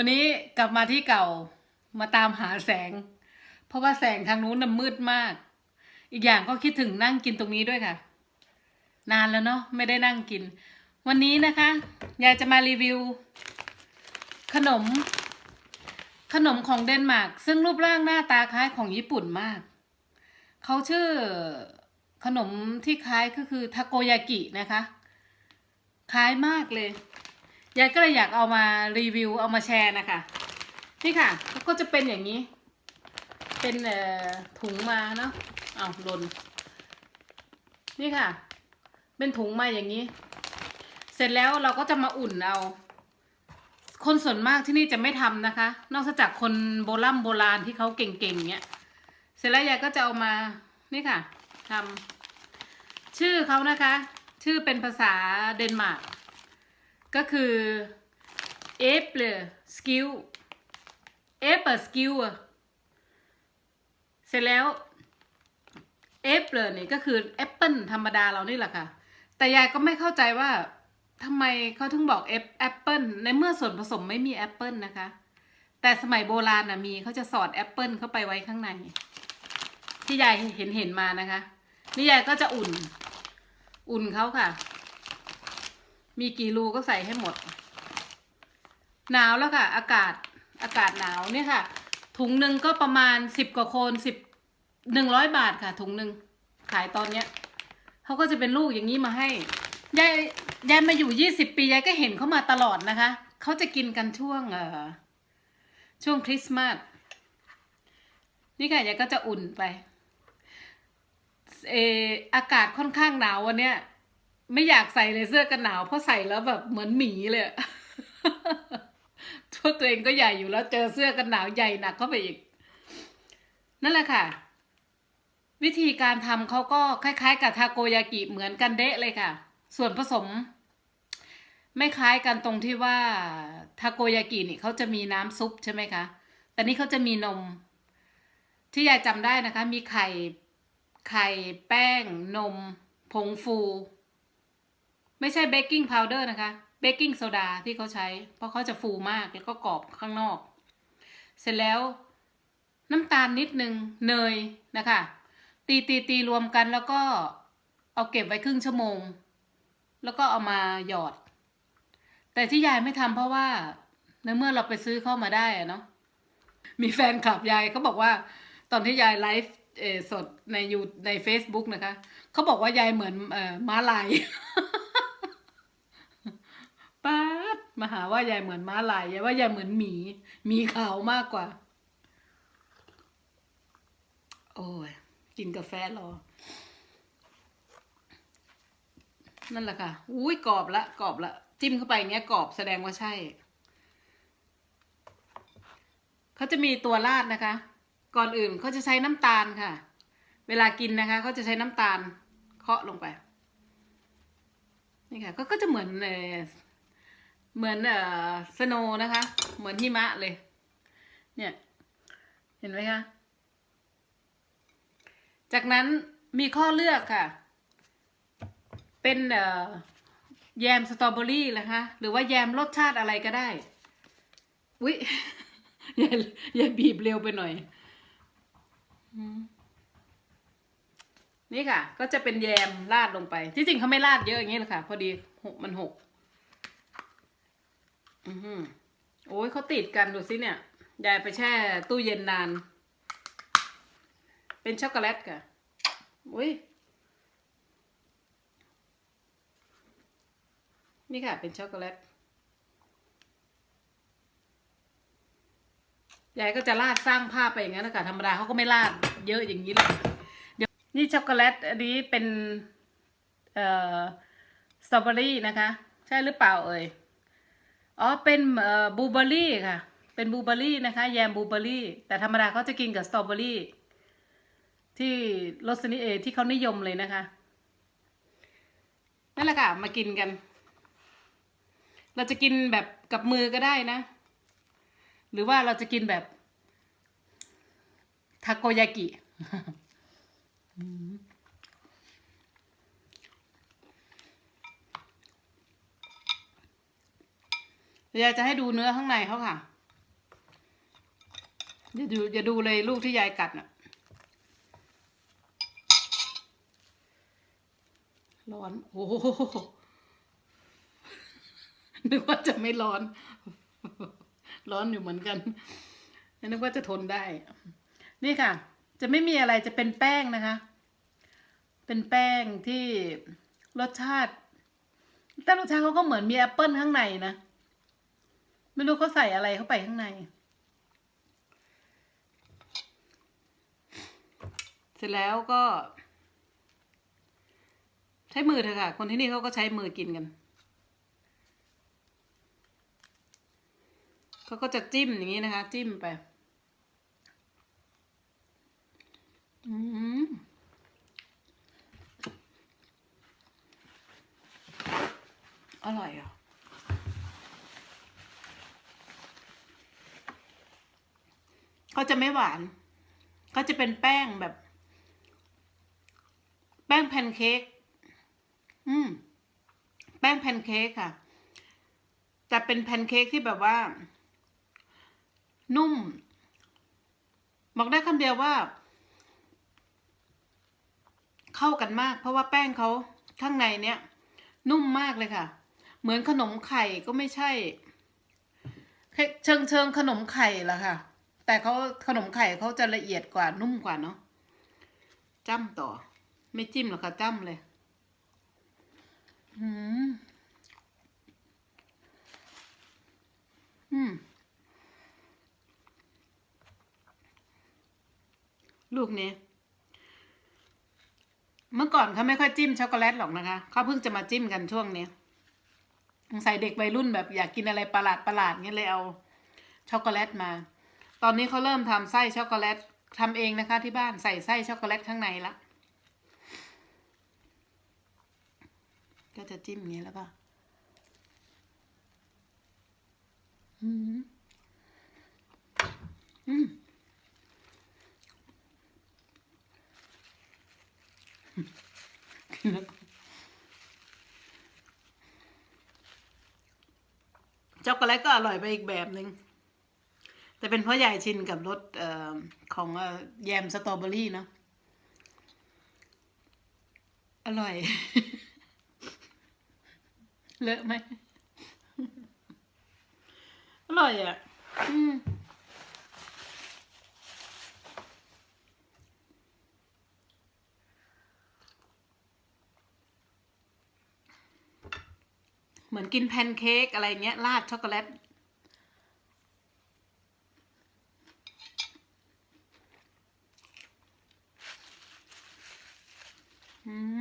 วันนี้กลับมาที่เก่ามาตามหาแสง เพราะว่าแสงทางนู้นน่ะมืดมาก อีกอย่างก็คิดถึงนั่งกินตรงนี้ด้วยค่ะ นานแล้วเนาะไม่ได้นั่งกิน วันนี้นะคะยายจะมารีวิว ขนม ขนมของเดนมาร์กซึ่งรูปร่างหน้าตาคล้ายของญี่ปุ่นมาก เขาชื่อขนมที่คล้ายก็คือทาโกยากินะคะ คล้ายมากเลย ยายก็เลยอยากเอามารีวิวเอามาแชร์นะคะ นี่ค่ะก็จะเป็นอย่างนี้ เป็นถุงมาเนาะเอาหล่นนี่ค่ะ เป็นถุงมาอย่างนี้ เสร็จแล้วเราก็จะมาอุ่นเอา คนส่วนมากที่นี่จะไม่ทำนะคะ นอกจากคนโบราณโบราณที่เขาเก่งๆเนี้ย เสร็จแล้วยายก็จะเอามา นี่ค่ะทำชื่อเขานะคะ ชื่อเป็นภาษาเดนมาร์ก ก็คือเอฟเลสกิลเอฟสกิลเสร็จแล้วเอฟเลยนี่ก็คือแอปเปิลธรรมดาเรานี่แหละค่ะ แต่ยายก็ไม่เข้าใจว่าทำไมเขาถึงบอกแอปแอปเปิลในเมื่อส่วนผสมไม่มีแอปเปิลนะคะ แต่สมัยโบราณนะมีเขาจะสอดแอปเปิลเข้าไปไว้ข้างใน ที่ยายเห็นเห็นมานะคะ นี่ยายก็จะอุ่น อุ่นเขาค่ะ มีกี่รูก็ใส่ให้หมด หนาวแล้วค่ะ อากาศอากาศหนาวเนี่ยค่ะ ถุงหนึ่งก็ประมาณสิบกว่าโคนสิบหนึ่งร้อยบาทค่ะ ถุงหนึ่งขายตอนเนี้ยเขาก็จะเป็นลูกอย่างนี้มาให้ยายยายมาอยู่ยี่สิบปียายก็เห็นเขามาตลอดนะคะเขาจะกินกันช่วงเอ่อช่วงคริสต์มาสนี่ค่ะยายก็จะอุ่นไปเอออากาศค่อนข้างหนาววันเนี้ย ไม่อยากใส่เลยเสื้อกันหนาวเพราะใส่แล้วแบบเหมือนหมีเลยอะทั่วตัวเองก็ใหญ่อยู่แล้วเจอเสื้อกันหนาวใหญ่หนักเข้าไปอีก นั่นแหละค่ะ วิธีการทำเขาก็คล้ายๆ กับทาโกยากิเหมือนกันเดะเลยค่ะ ส่วนผสม ไม่คล้ายกันตรงที่ว่าทาโกยากินี่เขาจะมีน้ำซุปใช่ไหมคะ แต่นี่เขาจะมีนม ที่ยายจำได้นะคะ มีไข่ไข่แป้งนม ผงฟู ไม่ใช่เบกกิ้งพาวเดอร์นะคะ เบกกิ้งโซดาที่เขาใช้ เพราะเขาจะฟูมากแล้วก็กรอบข้างนอก เสร็จแล้วน้ำตาลนิดนึงเนยนะคะ ตีตีตีรวมกันแล้วก็เอาเก็บไว้ครึ่งชั่วโมง แล้วก็เอามาหยอด แต่ที่ยายไม่ทำเพราะว่าในเมื่อเราไปซื้อเข้ามาได้เนาะมีแฟนคลับยายเขาบอกว่า ตอนที่ยายไลฟ์สดในยูใน Facebook นะคะเขาบอกว่ายายเหมือนอม้าลาย มาหาว่ายายเหมือนม้าลายยายว่ายายเหมือนหมีหมีขาวมากกว่า โอ้ยกินกาแฟรอ นั่นแหละค่ะ อุ้ยกรอบละกรอบละ จิ้มเข้าไปเงี้ยกรอบแสดงว่าใช่ เขาจะมีตัวราดนะคะ ก่อนอื่นเขาจะใช้น้ำตาลค่ะ เวลากินนะคะเขาจะใช้น้ำตาลเคาะลงไป นี่ค่ะก็ก็จะเหมือน เหมือนเอ่อสโนนะคะ เหมือนหิมะเลย เนี่ย เห็นไหมคะ จากนั้นมีข้อเลือกค่ะ เป็นเอ่อแยมสตรอเบอรี่นะคะ หรือว่าแยมรสชาติอะไรก็ได้อุ๊ยอย่าอย่าบีบเร็วไปหน่อย นี่ค่ะ ก็จะเป็นแยมราดลงไป ที่จริงเขาไม่ราดเยอะอย่างนี้หรอกค่ะ พอดีหกมันหก อือหือโอ้ยเขาติดกันดูสิเนี่ยยายไปแช่ตู้เย็นนาน เป็นช็อกโกแลตค่ะอุ้ยนี่ค่ะ เป็นช็อกโกแลตยายก็จะราดสร้างภาพไปอย่างนั้นนะคะธรรมดาเขาก็ไม่ราดเยอะอย่างนี้เลยเดี๋ยวนี่ช็อกโกแลตอันนี้เป็น เอ่อสตรอเบอรี่นะคะ ใช่หรือเปล่าเอ่ย อ๋อเป็นบูเบอรี่ค่ะ เป็นบูเบอรี่นะคะ แยมบูเบอรี่ แต่ธรรมดาเขาจะกินกับสตรอเบอรี่ที่รสนิเอที่เขานิยมเลยนะคะนั่นแหละค่ะมากินกัน เราจะกินแบบกับมือก็ได้นะ หรือว่าเราจะกินแบบทาโกยากิ เดี๋ยวยายจะให้ดูเนื้อข้างในเขาค่ะอย่าดูอย่าดูเลยลูกที่ยายกัดน่ะ ร้อน โอ้โหนึกว่าจะไม่ร้อน ร้อนอยู่เหมือนกันนึกว่าจะทนได้ นี่ค่ะ จะไม่มีอะไรจะเป็นแป้งนะคะ เป็นแป้งที่รสชาติ แต่รสชาติเขาก็เหมือนมีแอปเปิลข้างในนะ ไม่รู้เขาใส่อะไรเข้าไปข้างใน เสร็จแล้วก็ ใช้มือเถอะค่ะ คนที่นี่เขาก็ใช้มือกินกันเขาก็จะจิ้มอย่างนี้นะคะ จิ้มไป อืมอร่อยอะ เขาจะไม่หวาน เขาจะเป็นแป้งแบบ แป้งแพนเค้ก อืม แป้งแพนเค้กค่ะแต่เป็นแพนเค้กที่แบบว่า นุ่ม บอกได้คำเดียวว่า เข้ากันมาก เพราะว่าแป้งเขาข้างในเนี้ยนุ่มมากเลยค่ะ เหมือนขนมไข่ก็ไม่ใช่ เชิงเชิงขนมไข่ละค่ะ แต่เขาขนมไข่เขาจะละเอียดกว่านุ่มกว่าเนาะจ้ำต่อ ไม่จิ้มหรอกค่ะจ้ำเลยอืมอืมลูกนี้ เมื่อก่อนเขาไม่ค่อยจิ้มช็อกโกแลตหรอกนะคะ เขาเพิ่งจะมาจิ้มกันช่วงนี้ใส่เด็กวัยรุ่นแบบอยากกินอะไรประหลาดประหลาดเงี้ยเลยเอาช็อกโกแลตมา ตอนนี้เขาเริ่มทำไส้ช็อกโกแลตทำเองนะคะ ที่บ้านใส่ไส้ช็อกโกแลตข้างในละก็จะจิ้มอย่างนี้แล้วก็อืมอืมช็อกโกแลตก็อร่อยไปอีกแบบหนึ่ง แต่เป็นเพราะยายชินกับรสของอแยมสตรอเบอรี่เนาะอร่อย เลอะไหม อร่อยอะเหมือนกินแพนเค้กอะไรเงี้ย ราดช็อกโกแลต อืม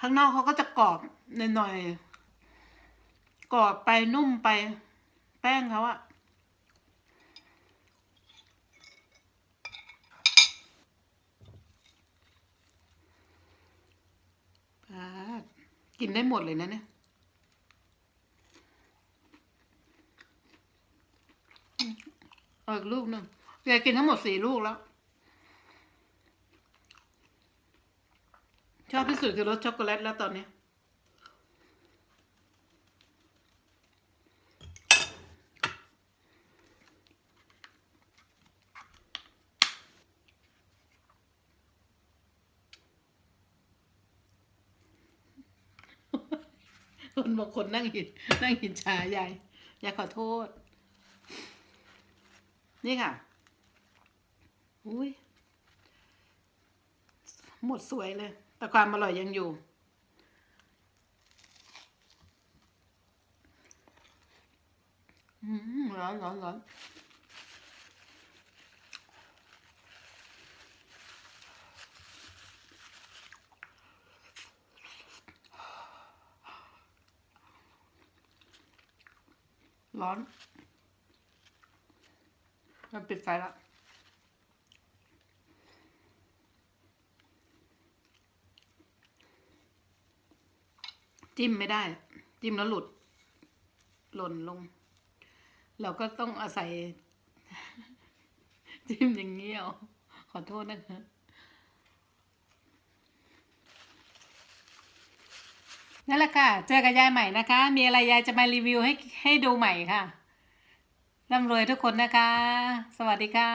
ข้างนอกเขาก็จะกรอบหน่อยๆกรอบไปนุ่มไป แป้งเขาอะปากินได้หมดเลยนะเนี่ยอืมเอาอีกลูกหนึ่งยายกินทั้งหมดสี่ลูกแล้ว ชอบที่ สุดคือรสช็อกโกแลตแล้วตอนนี้คนบางคนนั่งหินนั่งหินชายายยายขอโทษ นี่ค่ะ อุ้ยหมดสวยเลย แต่ความอร่อยยังอยู่ อืมร้อนร้อนร้อนร้อนมันปิดไฟแล้ว จิ้มไม่ได้ จิ้มแล้วหลุด หล่นลง เราก็ต้องอาศัย จิ้มอย่างเงี้ยวขอโทษนะคะนั่นแหละค่ะ เจอกับยายใหม่นะคะ มีอะไรยายจะมารีวิวให้ให้ดูใหม่ค่ะร่ำรวยทุกคนนะคะ สวัสดีค่ะ